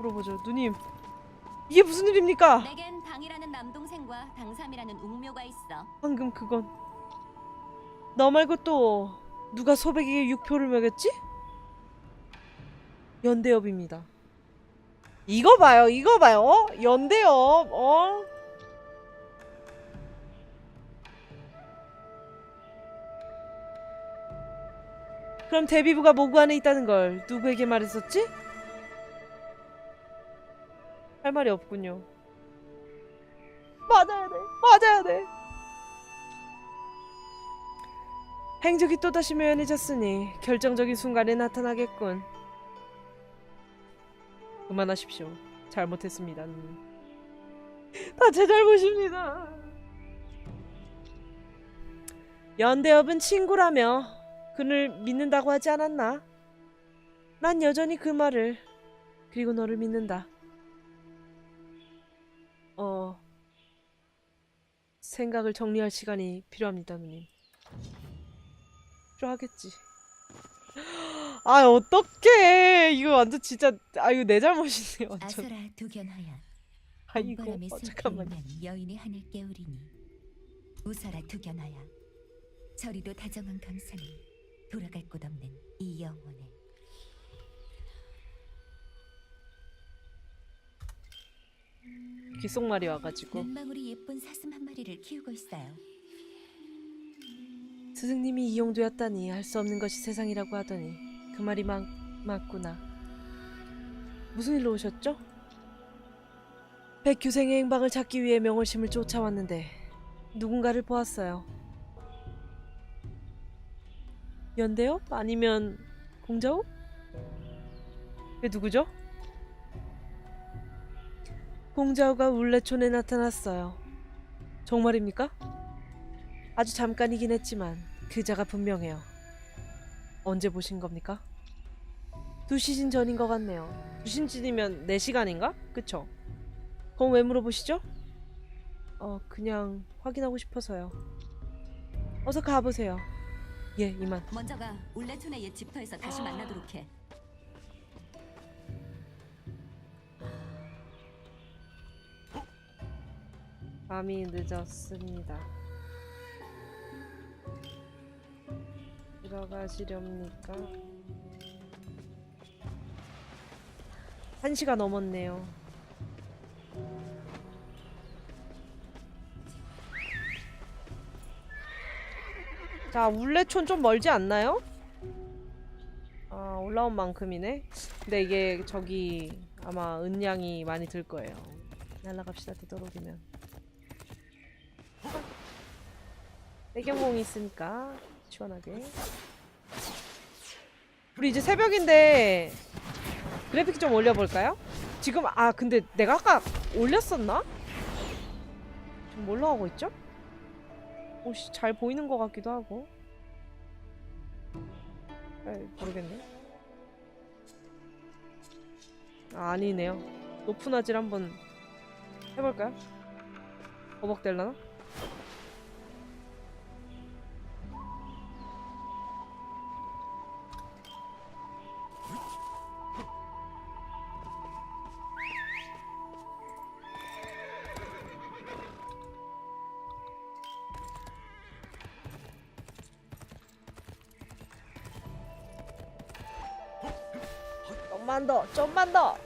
물어보죠. 누님, 이게 무슨 일입니까? 내겐 당이라는 남동생과 당삼이라는 웅묘가 있어. 방금 그건 너 말고 또 누가 소백에게 육표를 먹였지? 연대엽입니다. 이거 봐요, 이거 봐요. 어? 연대엽, 어? 그럼 대비부가 모구 안에 있다는 걸 누구에게 말했었지? 할 말이 없군요. 맞아야 돼, 맞아야 돼. 행적이 또다시 묘연해졌으니 결정적인 순간에 나타나겠군. 그만하십시오. 잘못했습니다. 다 제 잘못입니다. 연대엽은 친구라며 그를 믿는다고 하지 않았나? 난 여전히 그 말을 그리고 너를 믿는다. 생각을 정리할 시간이 필요합니다, 누님. 필요하겠지. 아 어떡해 이거 완전 진짜 아 이거 내 잘못이네 완전 아서라 두견하야 아이고 어, 잠깐만 여인의 하늘 깨우리니 우사라 두견하야 저리도 다정한 감상이 돌아갈 곳 없는 이 영혼에 귓속말이 와가지고 눈망울이 예쁜 사슴 한 마리를 키우고 있어요 스승님이 이용되었다니 알수 없는 것이 세상이라고 하더니 그 말이 맞, 맞구나 무슨 일로 오셨죠? 백규생의 행방을 찾기 위해 명월심을 쫓아왔는데 누군가를 보았어요 연대요? 아니면 공자호? 그 누구죠? 공자호가 울레촌에 나타났어요 정말입니까? 아주 잠깐이긴 했지만 그자가 분명해요. 언제 보신 겁니까? 두 시즌 전인 것 같네요. 두 시즌이면 4시간인가? 그쵸? 그럼 왜 물어보시죠? 어, 그냥 확인하고 싶어서요. 어서 가보세요. 예, 이만. 먼저 가 울레촌의 옛 집터에서 다시 만나도록 해. 밤이 늦었습니다. 들어가시렵니까? 한 시가 넘었네요. 자, 울레촌 좀 멀지 않나요? 아, 올라온 만큼이네. 근데 이게 저기 아마 은양이 많이 들 거예요. 날라갑시다, 되도록이면. 배경공이 있으니까 시원하게 우리 이제 새벽인데 그래픽 좀 올려볼까요? 지금 아 근데 내가 아까 올렸었나? 지금 뭘로 하고 있죠? 오씨 잘 보이는 것 같기도 하고 잘 모르겠네 아 아니네요 높은 화질 한번 해볼까요? 버벅될라나? 좀만 더, 좀만 더.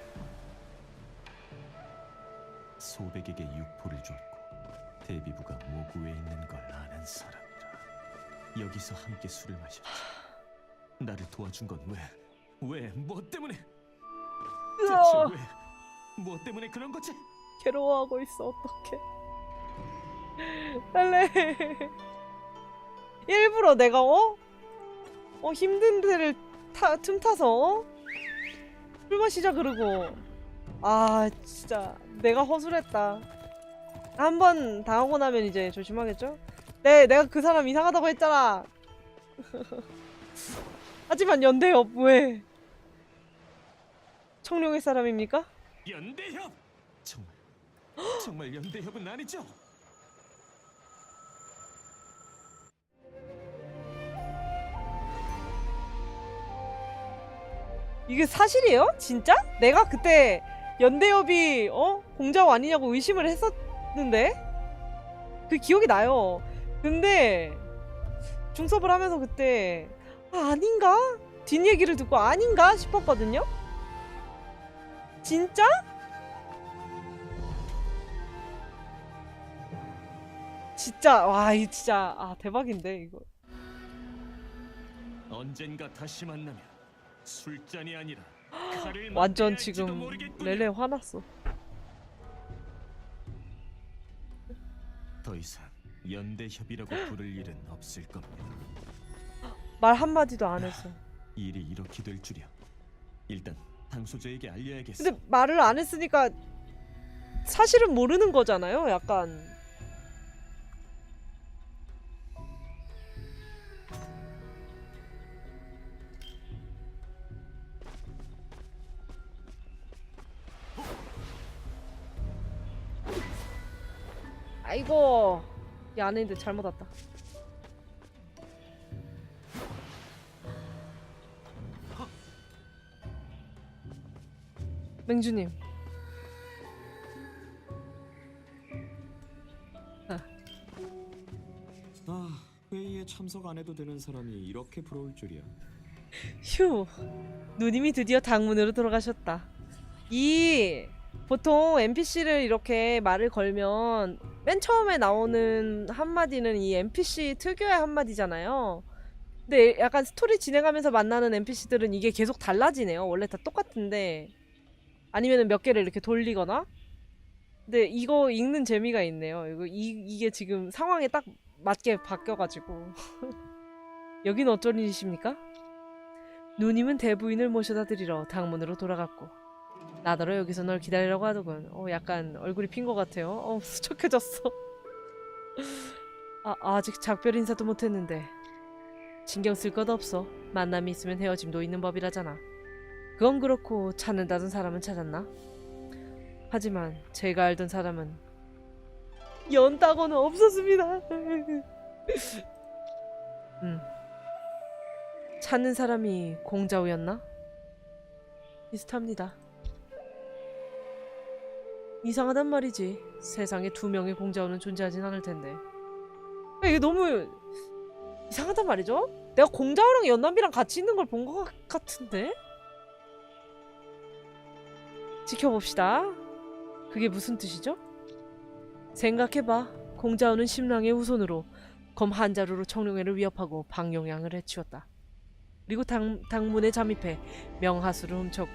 소백에게 육포를 줬고 대비부가 모구에 있는 걸 아는 사람이라 여기서 함께 술을 마셨지 나를 도와준 건 왜? 왜? 뭐 때문에? 으아, 대체 왜? 뭐 때문에 그런 거지? 괴로워하고 있어. 어떡해? 할래. 일부러 내가 어? 어 힘든 데를 타, 틈타서 어? 술 마시자 그러고 아 진짜 내가 허술했다. 한 번 당하고 나면 이제 조심하겠죠? 네, 내가 그 사람 이상하다고 했잖아. 하지만 연대엽 왜? 청룡의 사람입니까? 연대협! 정말 정말 연대협은 아니죠? 이게 사실이에요? 진짜? 내가 그때 연대엽이 어 공자호 아니냐고 의심을 했었는데 그 기억이 나요. 근데 중섭을 하면서 그때 아, 아닌가 뒷얘기를 듣고 아닌가 싶었거든요. 진짜? 진짜 와이 진짜 아 대박인데 이거. 언젠가 다시 만나면 술잔이 아니라 칼을 완전 맞대야 할지도 지금 모르겠군요. 렐레 화났어. 더 이상 연대 협의라고 부를 일은 없을 겁니다. 말 한마디도 안 했어. 일이 이렇게 될 줄이야. 일단 당소자에게 알려야겠어. 근데 말을 안 했으니까 사실은 모르는 거잖아요. 약간 아이고 이 안에 있는데 잘못 왔다. 맹주님 아, 회의에 참석 안 해도 되는 사람이 이렇게 부러울 줄이야. 휴 누님이 드디어 당문으로 돌아가셨다 이 보통 NPC를 이렇게 말을 걸면 맨 처음에 나오는 한마디는 이 NPC 특유의 한마디잖아요. 근데 약간 스토리 진행하면서 만나는 NPC들은 이게 계속 달라지네요. 원래 다 똑같은데. 아니면 몇 개를 이렇게 돌리거나? 근데 이거 읽는 재미가 있네요. 이거 이, 이게 지금 상황에 딱 맞게 바뀌어가지고. 여긴 어쩐 일이십니까? 누님은 대부인을 모셔다 드리러 당문으로 돌아갔고 나더러 여기서 널 기다리라고 하더군. 어 약간 얼굴이 핀 것 같아요. 어 수척해졌어. 아 아직 작별 인사도 못했는데 신경 쓸 것 없어. 만남이 있으면 헤어짐도 있는 법이라잖아. 그건 그렇고 찾는다던 사람은 찾았나? 하지만 제가 알던 사람은 연따고는 없었습니다. 음. 찾는 사람이 공자우였나? 비슷합니다. 이상하단 말이지. 세상에 두 명의 공자우는 존재하진 않을 텐데. 야, 이게 너무 이상하단 말이죠? 내가 공자우랑 연남이랑 같이 있는 걸 본 것 같은데? 지켜봅시다. 그게 무슨 뜻이죠? 생각해봐. 공자우는 신랑의 후손으로 검 한 자루로 청룡회를 위협하고 방용양을 해치웠다. 그리고 당, 당문에 잠입해 명하수를 훔쳤고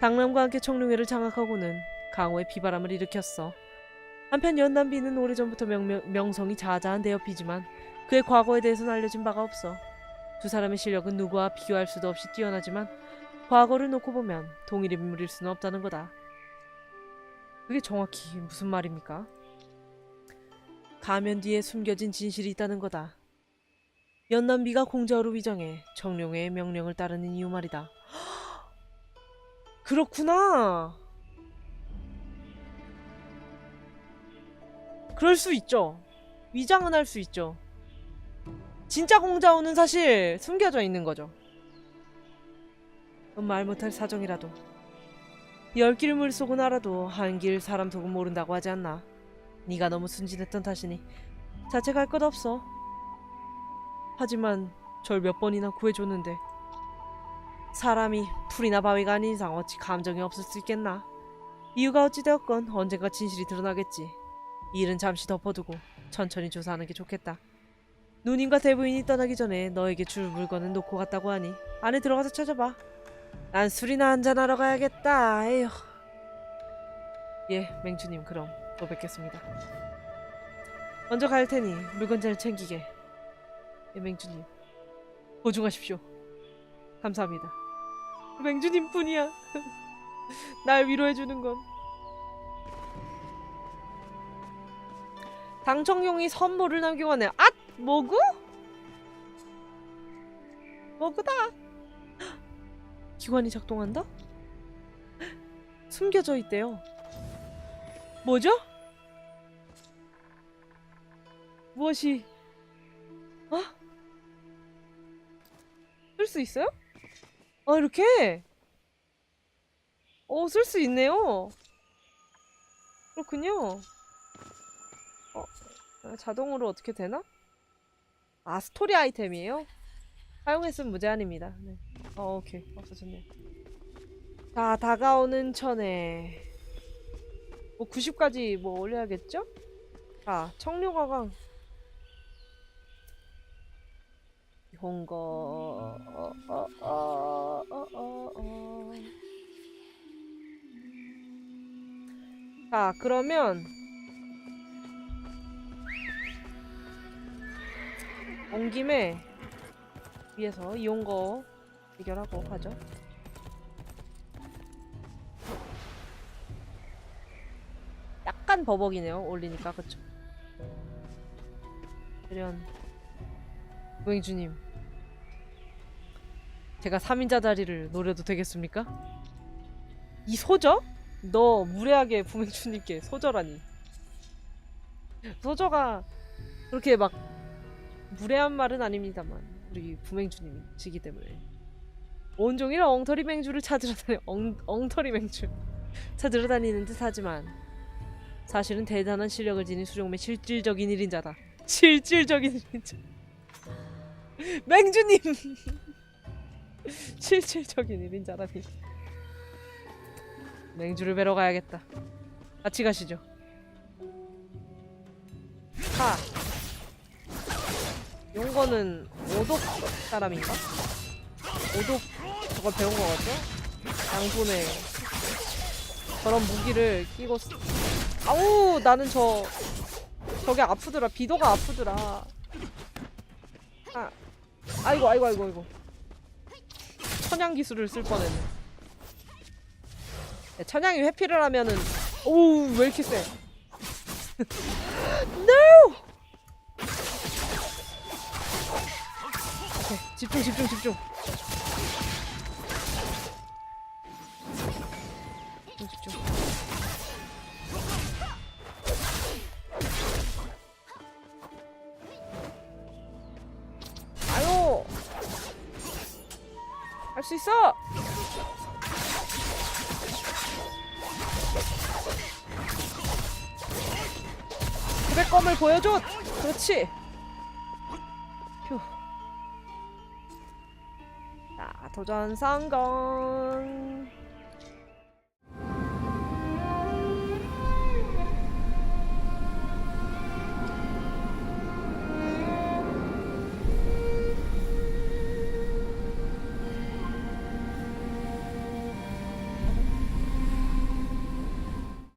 당남과 함께 청룡회를 장악하고는 강호의 비바람을 일으켰어. 한편 연남비는 오래전부터 명, 명 성이 자자한 대업이지만 그의 과거에 대해서는 알려진 바가 없어. 두 사람의 실력은 누구와 비교할 수도 없이 뛰어나지만 과거를 놓고 보면 동일 인물일 수는 없다는 거다. 그게 정확히 무슨 말입니까? 가면 뒤에 숨겨진 진실이 있다는 거다. 연남비가 공자로 위장해 정룡회의 명령을 따르는 이유 말이다. 그렇구나. 그럴 수 있죠. 위장은 할 수 있죠. 진짜 공자호는 사실 숨겨져 있는 거죠. 말 못할 사정이라도. 열길 물 속은 알아도 한길 사람 속은 모른다고 하지 않나. 네가 너무 순진했던 탓이니 자책할 것 없어. 하지만 절 몇 번이나 구해줬는데 사람이 풀이나 바위가 아닌 이상 어찌 감정이 없을 수 있겠나? 이유가 어찌되었건 언젠가 진실이 드러나겠지. 이 일은 잠시 덮어두고 천천히 조사하는 게 좋겠다. 누님과 대부인이 떠나기 전에 너에게 줄 물건은 놓고 갔다고 하니 안에 들어가서 찾아봐. 난 술이나 한잔하러 가야겠다. 에휴. 예, 맹주님 그럼 또 뵙겠습니다. 먼저 갈 테니 물건 잘 챙기게. 예, 맹주님 보증하십시오. 감사합니다. 맹주님 뿐이야. 날 위로해주는 건. 당청용이 선물을 남기고 왔네요. 아! 뭐구? 뭐구다. 기관이 작동한다? 숨겨져 있대요. 뭐죠? 무엇이? 어? 쓸수 있어요? 아 이렇게? 오, 쓸수 있네요. 그렇군요. 어, 아, 자동으로 어떻게 되나? 아, 스토리 아이템이에요? 사용했으면 무제한입니다. 네. 어, 오케이. 없어졌네. 자, 다가오는 천에. 뭐 90까지 뭐 올려야겠죠? 자, 청룡화강. 홍거 어, 어, 어. 자, 그러면 온 김에 위에서 이용거 해결하고 가죠. 약간 버벅이네요. 올리니까 그쵸? 대련 고행주님 제가 3인자 자리를 노려도 되겠습니까? 이 소저? 너 무례하게 부맹주님께 소저라니 소저가 그렇게 막 무례한 말은 아닙니다만 우리 부맹주님이시기 때문에. 온종일 엉터리 맹주를 찾으러 다니 엉, 엉터리 맹주. 찾으러 다니는 듯 하지만 사실은 대단한 실력을 지닌 수종의 실질적인 1인자다. 실질적인 1인자. 맹주님! 실질적인 1인자라니 맹주를 뵈러 가야겠다. 같이 가시죠. 하 용거는 오독 사람인가? 오독 저걸 배운 거 같죠? 양손에. 저런 무기를 끼고 쓰... 아우 나는 저 저게 아프더라. 비도가 아프더라. 아 아이고 아이고 아이고 아이고. 천양 기술을 쓸 뻔했네. 네, 천양이 회피를 하면은 오우 왜 이렇게 세? No 오케이 집중 집중 집중. 집중 집중. 아유. 할 수 있어. 구백검을 보여줘. 그렇지. 휴. 자, 도전 성공.